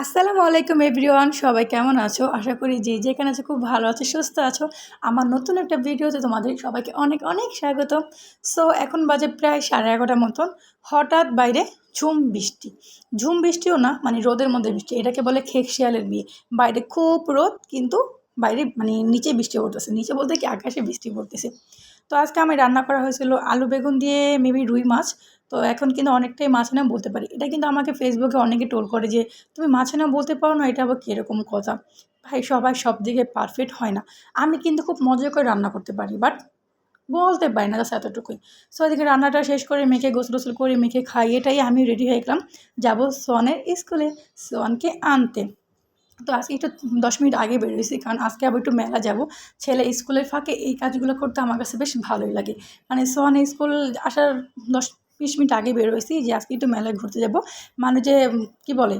আসসালামু আলাইকুম এভরিওয়ান, সবাই কেমন আছো? আশা করি যে যেখানে আছো খুব ভালো আছো, সুস্থ আছো। আমার নতুন একটা ভিডিওতে তোমাদের সবাইকে অনেক অনেক স্বাগত। সো এখন বাজে প্রায় সাড়ে এগারোটার মতন। হঠাৎ বাইরে ঝুম বৃষ্টি। ঝুম বৃষ্টিও না মানে রোদের মধ্যে বৃষ্টি। এটাকে বলে খেক শিয়ালের বিয়ে। বাইরে খুব রোদ, কিন্তু বাইরে মানে নিচে বৃষ্টি পড়তেছে। নিচে বলতে কি আকাশে বৃষ্টি পড়তেছে। তো আজকে আমি রান্না করা হয়েছিল আলু বেগুন দিয়ে মেবি রুই মাছ। তো এখন কিন্তু অনেকটাই মাছ না বলতে পারি। এটা কিন্তু আমাকে ফেসবুকে অনেকে টোল করে যে, তুমি মাছ না বলতে পারো না, এটা আবার কীরকম কথা? ভাই, সবাই সব দিকে পারফেক্ট হয় না। আমি কিন্তু খুব মজা করে রান্না করতে পারি বাট বলতে পারি না জাস্ট এতটুকুই। সো এদিকে রান্নাটা শেষ করে মেখে গোসল গোসল করে মেখে খাই, এটাই আমি রেডি হয়ে গেলাম। যাব সোয়ানের স্কুলে, সোয়ানকে আনতে। তো আজকে একটু দশ মিনিট আগে বেরিয়েছি, কারণ আজকে আবার একটু মেলা যাব। ছেলে স্কুলের ফাঁকে এই কাজগুলো করতে আমার কাছে বেশ ভালোই লাগে। মানে সোয়ান স্কুল আসার দশ বিশ মিনিট আগে বেরোয়েছি যে আজকে একটু মেলায় ঘুরতে যাব। মানে যে কি বলে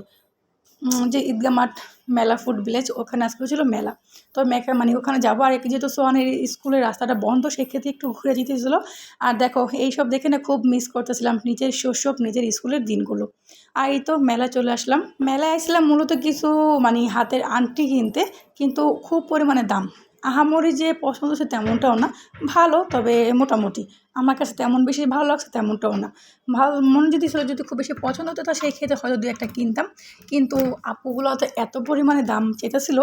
যে ঈদগা মাঠ মেলা, ফুড ভিলেজ, ওখানে আজকে ছিল মেলা। তো মেকা মানে ওখানে যাব, আর যেহেতু সোয়ানের স্কুলের রাস্তাটা বন্ধ, সেক্ষেত্রে একটু ঘুরে যেতে হয়েছিলো। আর দেখো, এইসব দেখে না খুব মিস করতেছিলাম নিজের শৈশব, নিজের স্কুলের দিনগুলো। আর এই তো মেলা চলে আসলাম। মেলায় আসলাম মূলত কিছু মানে হাতের আংটি কিনতে, কিন্তু খুব পরিমাণে দাম। আহামরি যে পছন্দ সে তেমনটাও না, ভালো, তবে মোটামুটি। আমার কাছে তেমন বেশি ভালো লাগছে তেমনটাও না। ভালো, মনে যদি ছিল যদি খুব বেশি পছন্দ হতো, তা সেই ক্ষেত্রে হয়তো দু একটা কিনতাম। কিন্তু আপুগুলো তো এত পরিমাণে দাম চেতেছিল,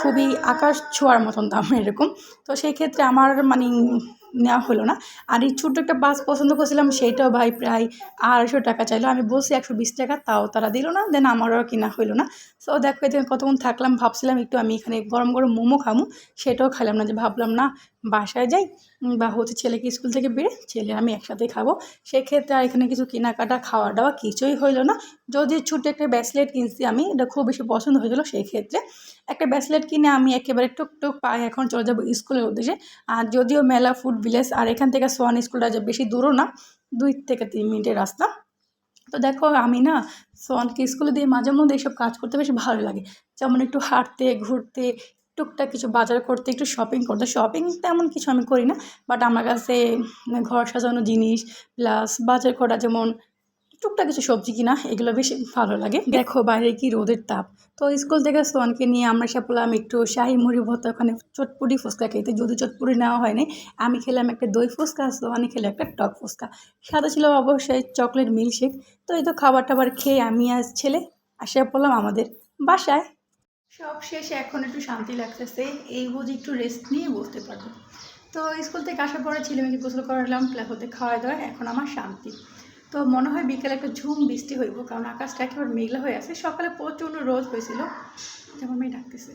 খুবই আকাশ ছোঁয়ার মতন দাম এরকম। তো সেই ক্ষেত্রে আমার মানে নেওয়া হলো না। আর এই ছোট্ট একটা বাস পছন্দ করছিলাম, সেইটাও ভাই প্রায় আড়াইশো টাকা চাইলো। আমি বলছি একশো বিশ টাকা, তাও তারা দিল না, দেন আমারও কিনা হইল না। সো দেখো এদিকে কতক্ষণ থাকলাম, ভাবছিলাম একটু আমি এখানে গরম গরম মোমো খামো সেটাও খেলাম না, যে ভাবলাম না বাসায় যাই বা হচ্ছে ছেলেকে স্কুল থেকে বেরে ছেলে আমি একসাথে খাব। সেক্ষেত্রে আর এখানে কিছু কেনাকাটা খাওয়া দাওয়া কিছুই হইল না। যদি ছোটো একটা ব্যাসলেট কিনছি আমি, এটা খুব বেশি পছন্দ হয়েছিলো সেই ক্ষেত্রে একটা ব্যাসলেট কিনে আমি একেবারে টুকটুক পায়ে এখন চলে যাব স্কুলের উদ্দেশ্যে। আর যদিও মেলা ফুড ভিলেজ আর এখান থেকে সোয়ান স্কুলটা বেশি দূরও না, দুই থেকে তিন মিনিটের রাস্তা। তো দেখো আমি না সোয়ানকে স্কুলে দিয়ে মাঝে মধ্যে এইসব কাজ করতে বেশ ভালো লাগে। যেমন একটু হাঁটতে, ঘুরতে টুকটাক কিছু বাজার করতে, একটু শপিং করতে। শপিং তেমন কিছু আমি করি না বাট আমার কাছে ঘর সাজানো জিনিস প্লাস বাজার করা যেমন টুকটাক কিছু সবজি কিনা, এগুলো বেশ ভালো লাগে। দেখো বাইরে কি রোদের তাপ। তো স্কুল থেকে সোয়ানকে নিয়ে আমরা সে বললাম, একটু শাহি মুড়ি ভর্তা ওখানে চটপুরি ফুচকা খেতে। যদি চটপুরি নেওয়া হয়নি আমি খেলাম একটা দই ফুচকা সোয়ানি খেলে একটা টক ফুচকা। সাথে ছিল অবশ্যই চকলেট মিল্কশেক তো এই তো খাবার টাবার খেয়ে আমি আর ছেলে আসে পড়লাম আমাদের বাসায় সব শেষে, এখন একটু শান্তি লাগতেছে। এই বুঝি একটু রেস্ট নিয়ে বসতে পারব। তো স্কুল থেকে আসার পরে ছেলে মেয়েকে গোসল করালাম ওদের খাওয়া দাওয়া, এখন আমার শান্তি। তো মনে হয় বিকেলে একটা ঝুম বৃষ্টি হইব, কারণ আকাশটা একেবারে মেঘলা হয়ে আছে। সকালে প্রচণ্ড রোদ হয়েছিল যেমন মেয়ে ডাকতেছে।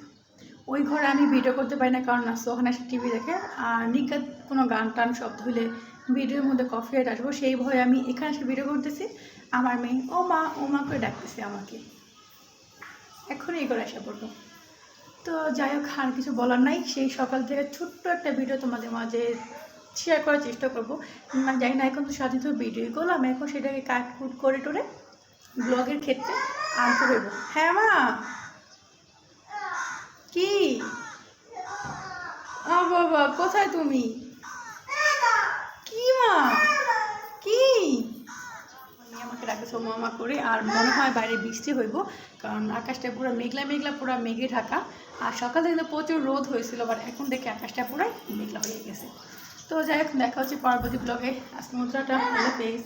ওই ঘরে আমি ভিডিও করতে পারি না, কারণ ওখানে এসে টিভি দেখে। আর নিকাত কোনো গান টান শব্দ হইলে ভিডিওর মধ্যে কফি আসব, সেই ভয়ে আমি এখানে এসে ভিডিও করতেছি। আমার মেয়ে ও মা ও মা করে ডাকতেছে আমাকে। এখনই করে আসা পড়ব। তো যাই হোক, আর কিছু বলার নাই। সেই সকাল থেকে ছোট্ট একটা ভিডিও তোমাদের মাঝে শেয়ার করার চেষ্টা করব। মানে জানি না, এখন তো স্বাধীন ভিডিও করলাম। এখন সেটাকে কাট কুট করে টোরে ব্লগের ক্ষেত্রে আনতে হইব। হ্যাঁ মা? কি? ও বাবা, কোথায় তুমি? কি, মা? মা মামা করে। আর মনে হয় বাইরে বৃষ্টি হইব, কারণ আকাশটা পুরো মেঘলা মেঘলা, পুরো মেঘে ঢাকা। আর সকালে কিন্তু প্রচুর রোদ হয়েছিল বাট এখন দেখে আকাশটা পুরাই মেঘলা হয়ে গেছে। তো যাই হোক, দেখা হচ্ছে পরবর্তী ব্লগে আজকে ভালো পেজ